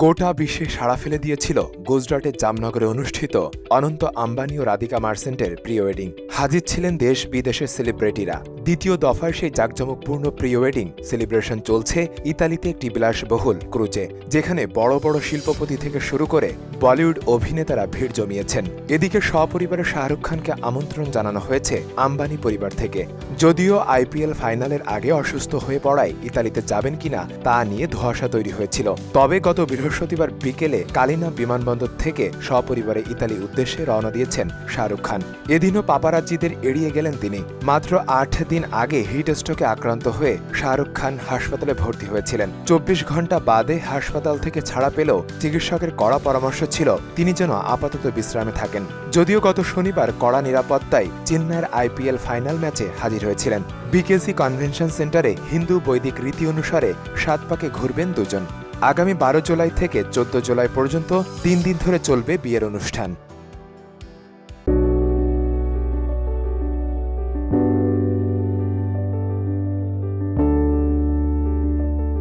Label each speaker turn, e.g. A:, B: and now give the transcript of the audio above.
A: গোটা বিশ্বে সাড়া ফেলে দিয়েছিল গুজরাটের জামনগরে অনুষ্ঠিত অনন্ত আম্বানি ও রাধিকা মার্সেন্টের প্রি ওয়েডিং হাজির ছিলেন দেশ বিদেশের সেলিব্রিটিরা দ্বিতীয় দফায় সেই জাঁকজমকপূর্ণ প্রি ওয়েডিং সেলিব্রেশন চলছে ইতালিতে একটি বিলাসবহুল ক্রুজে যেখানে বড় বড় শিল্পপতি থেকে শুরু করে বলিউড অভিনেতারা ভিড় জমিয়েছেন। এদিকে সপরিবারে শাহরুখ খানকে আমন্ত্রণ জানানো হয়েছে আম্বানি পরিবার থেকে। যদিও আইপিএল ফাইনালের আগে অসুস্থ হয়ে পড়ায় ইতালিতে যাবেন কিনা তা নিয়ে ধোঁয়াশা তৈরি হয়েছিল। তবে গত বৃহস্পতিবার বিকেলে কালিনা বিমানবন্দর থেকে সপরিবারে ইতালি উদ্দেশ্যে রওনা দিয়েছেন শাহরুখ খান। এদিনও পাপারাজ্জিদের এড়িয়ে গেলেন তিনি। মাত্র আট দিন আগে হিট স্ট্রোকে আক্রান্ত হয়ে শাহরুখ খান হাসপাতালে ভর্তি হয়েছিলেন। চব্বিশ ঘণ্টা বাদে হাসপাতাল থেকে ছাড়া পেলেও চিকিৎসকের কড়া পরামর্শ ছিল, তিনি যেন আপাতত বিশ্রামে থাকেন। যদিও গত শনিবার কড়া নিরাপত্তায় চেন্নাইয়ের আইপিএল ফাইনাল ম্যাচে হাজির হয়েছিলেন। বিকেসি কনভেনশন সেন্টারে হিন্দু বৈদিক রীতি অনুসারে সাত পাকে ঘুরবেন দুজন। আগামী বারো জুলাই থেকে চোদ্দ জুলাই পর্যন্ত তিন দিন ধরে চলবে বিয়ের অনুষ্ঠান।